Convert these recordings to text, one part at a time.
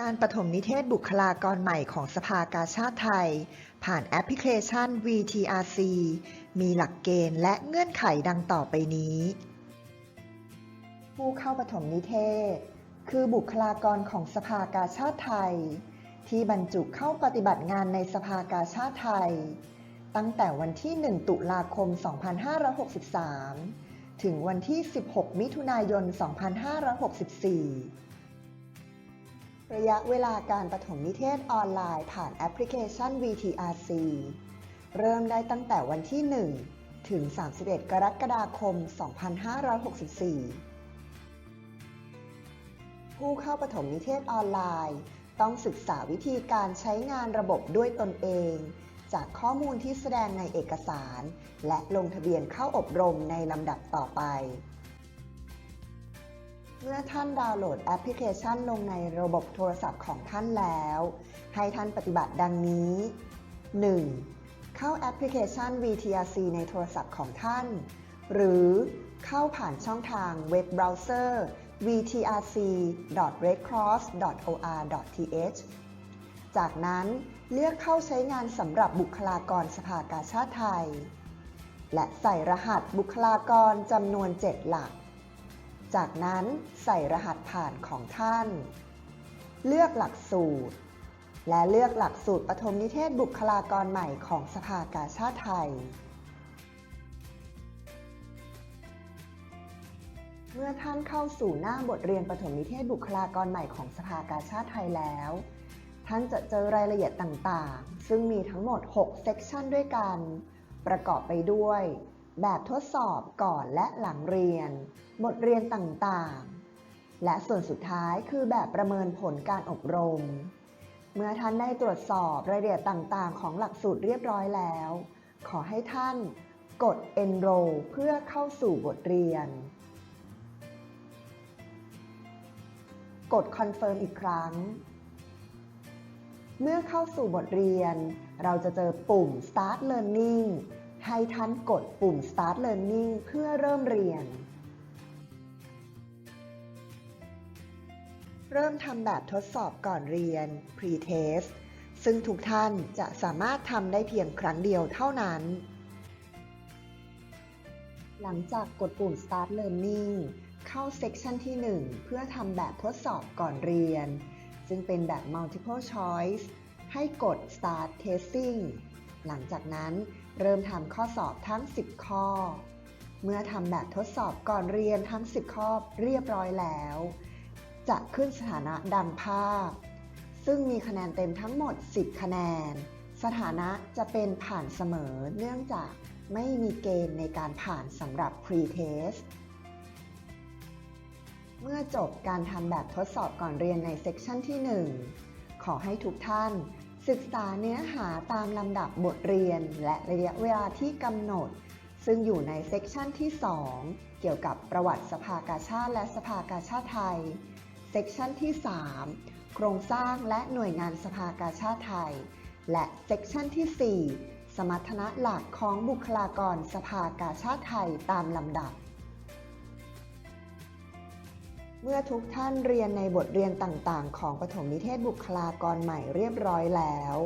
การปฐมนิเทศบุคลากรใหม่ของสภากาชาติไทย ผ่านแอปพลิเคชัน VTRC มีหลักเกณฑ์และเงื่อนไขดังต่อไปนี้ ผู้เข้าปฐมนิเทศ คือบุคลากรของสภากาชาติไทย ที่บรรจุเข้าปฏิบัติงานในสภากาชาติไทย ตั้งแต่วันที่ 1 ตุลาคม 2563 ถึงวันที่ 16 มิถุนายน 2564 ระยะเวลาการปฐมนิเทศออนไลน์ผ่านแอปพลิเคชัน VTRC เริ่มได้ตั้งแต่วันที่ 1 ถึง 31 กรกฎาคม 2564 ผู้เข้าปฐมนิเทศออนไลน์ ต้องศึกษาวิธีการใช้งานระบบด้วยตนเอง จากข้อมูลที่แสดงในเอกสาร และลงทะเบียนเข้าอบรมในลำดับต่อไป เมื่อท่านดาวน์โหลดแอปพลิเคชันลงในระบบโทรศัพท์ของท่านแล้ว ให้ท่านปฏิบัติดังนี้ 1. เข้าแอปพลิเคชัน VTRC ในโทรศัพท์ของท่าน หรือเข้าผ่านช่องทางเว็บเบราว์เซอร์ vtrc.redcross.or.th จากนั้นเลือกเข้าใช้งานสำหรับบุคลากรสภากาชาติไทย และใส่รหัสบุคลากรจำนวน 7 หลัก จากนั้นใส่รหัสผ่านของท่าน เลือกหลักสูตร และเลือกหลักสูตรปฐมนิเทศบุคลากรใหม่ของสภากาชาติไทย เมื่อท่านเข้าสู่หน้าบทเรียนปฐมนิเทศบุคลากรใหม่ของสภากาชาติไทยแล้ว ท่านจะเจอรายละเอียดต่างๆ ซึ่งมีทั้งหมด 6 เซกชันด้วยกัน ประกอบไปด้วย แบบทดสอบก่อนและหลังเรียน บทเรียนต่างๆ และส่วนสุดท้ายคือแบบประเมินผลการอบรม เมื่อท่านได้ตรวจสอบรายละเอียดต่างๆ ของหลักสูตรเรียบร้อยแล้ว ขอให้ท่านกด enroll เพื่อเข้าสู่บทเรียน กด confirm อีกครั้ง เมื่อเข้าสู่บทเรียน เราจะเจอปุ่ม start learning ให้ท่านกดปุ่ม start learning เพื่อเริ่มเรียน เริ่มทำแบบทดสอบก่อนเรียน pre-test ซึ่งทุกท่านจะสามารถทำได้เพียงครั้งเดียวเท่านั้น หลังจากกดปุ่ม start learning เข้าเซกชันที่ 1 เพื่อทำแบบทดสอบก่อนเรียน ซึ่งเป็นแบบ multiple choice ให้กด start testing หลังจากนั้น เริ่มทำข้อสอบทั้ง 10 ข้อ เมื่อทำแบบทดสอบก่อนเรียนทั้ง 10 ข้อเรียบร้อยแล้ว จะขึ้นสถานะดังภาพ ซึ่งมีคะแนนเต็มทั้งหมด 10 คะแนน สถานะจะเป็นผ่านเสมอเนื่องจากไม่มีเกณฑ์ในการผ่านสำหรับ pre-test เมื่อจบการทำแบบทดสอบก่อนเรียนในเซกชันที่ 1 ขอให้ทุกท่าน ศึกษาเนื้อหาตามลำดับบทเรียนและระยะเวลาที่กำหนด ซึ่งอยู่ในเซกชันที่ 2 เกี่ยวกับประวัติสภากาชาติและสภากาชาติไทย เซกชันที่ 3 โครงสร้างและหน่วยงานสภากาชาติไทย และเซกชันที่ 4 สมรรถนะหลักของบุคลากรสภากาชาติไทยตามลำดับ มื่อทุกท่านเรียนในบทเรียนต่างๆ ของปฐมนิเทศบุคลากรใหม่เรียบร้อยแล้ว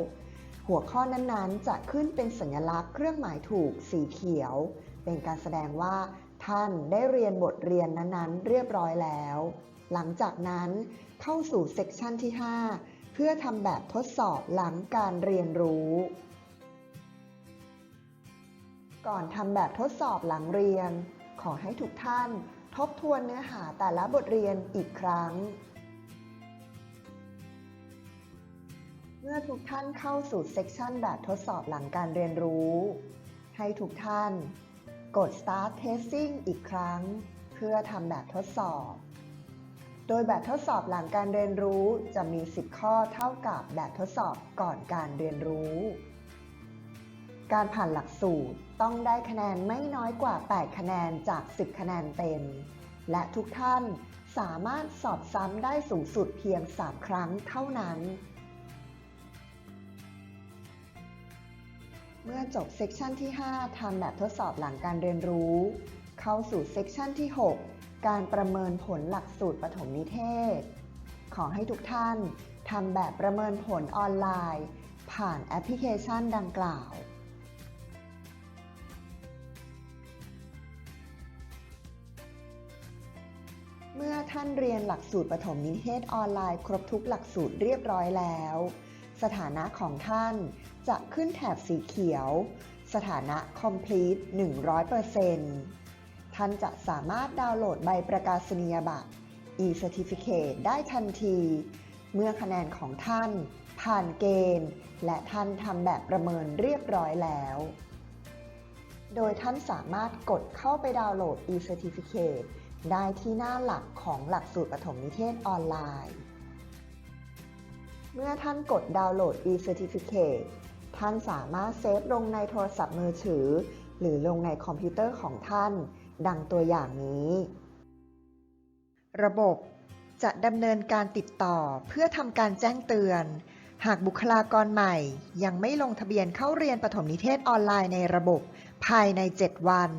หัวข้อนั้นๆ จะขึ้นเป็นสัญลักษณ์เครื่องหมายถูกสีเขียว เป็นการแสดงว่า ท่านได้เรียนบทเรียนนั้นๆ เรียบร้อยแล้ว หลังจากนั้นเข้าสู่เซกชันที่ 5 เพื่อทำแบบทดสอบหลังการเรียนรู้ ก่อนทำแบบทดสอบหลังเรียน ขอให้ทุกท่าน ทบทวนเนื้อหาแต่ละบทเรียนอีกครั้ง เมื่อทุกท่านเข้าสู่เซกชันแบบทดสอบหลังการเรียนรู้ ให้ทุกท่าน กด start testing อีกครั้ง เพื่อทำแบบทดสอบ โดยแบบทดสอบหลังการเรียนรู้จะมี 10 ข้อเท่ากับแบบทดสอบก่อนการเรียนรู้ การผ่านหลักสูตรต้องได้คะแนนไม่น้อยกว่า 8 คะแนนจาก 10 คะแนนเต็ม และทุกท่านสามารถสอบซ้ำได้สูงสุดเพียง 3 ครั้งเท่านั้น เมื่อจบเซกชันที่ 5 ทำแบบทดสอบหลังการเรียนรู้ เข้าสู่เซกชันที่ 6 การประเมินผลหลักสูตรปฐมนิเทศ ขอให้ทุกท่านทำแบบประเมินผลออนไลน์ ผ่านแอปพลิเคชันดังกล่าว ท่านเรียนหลักสูตรปฐมนิเทศออนไลน์ครบทุกหลักสูตรเรียบร้อยแล้ว สถานะของท่านจะขึ้นแถบสีเขียว สถานะ complete 100%ท่านจะสามารถดาวน์โหลดใบประกาศนียบัตร e-certificate ได้ทันที เมื่อคะแนนของท่าน ผ่านเกณฑ์ และท่านทำแบบประเมินเรียบร้อยแล้ว โดยท่านสามารถกดเข้าไปดาวน์โหลด e-certificate ได้ที่หน้าหลักของหลักสูตรปฐมนิเทศออนไลน์ เมื่อท่านกดดาวน์โหลด e-certificate ท่านสามารถเซฟลงในโทรศัพท์มือถือ หรือลงในคอมพิวเตอร์ของท่าน ดังตัวอย่างนี้ ระบบจะดำเนินการติดต่อเพื่อทำการแจ้งเตือน หากบุคลากรใหม่ ยังไม่ลงทะเบียนเข้าเรียนปฐมนิเทศออนไลน์ในระบบภายใน 7 วัน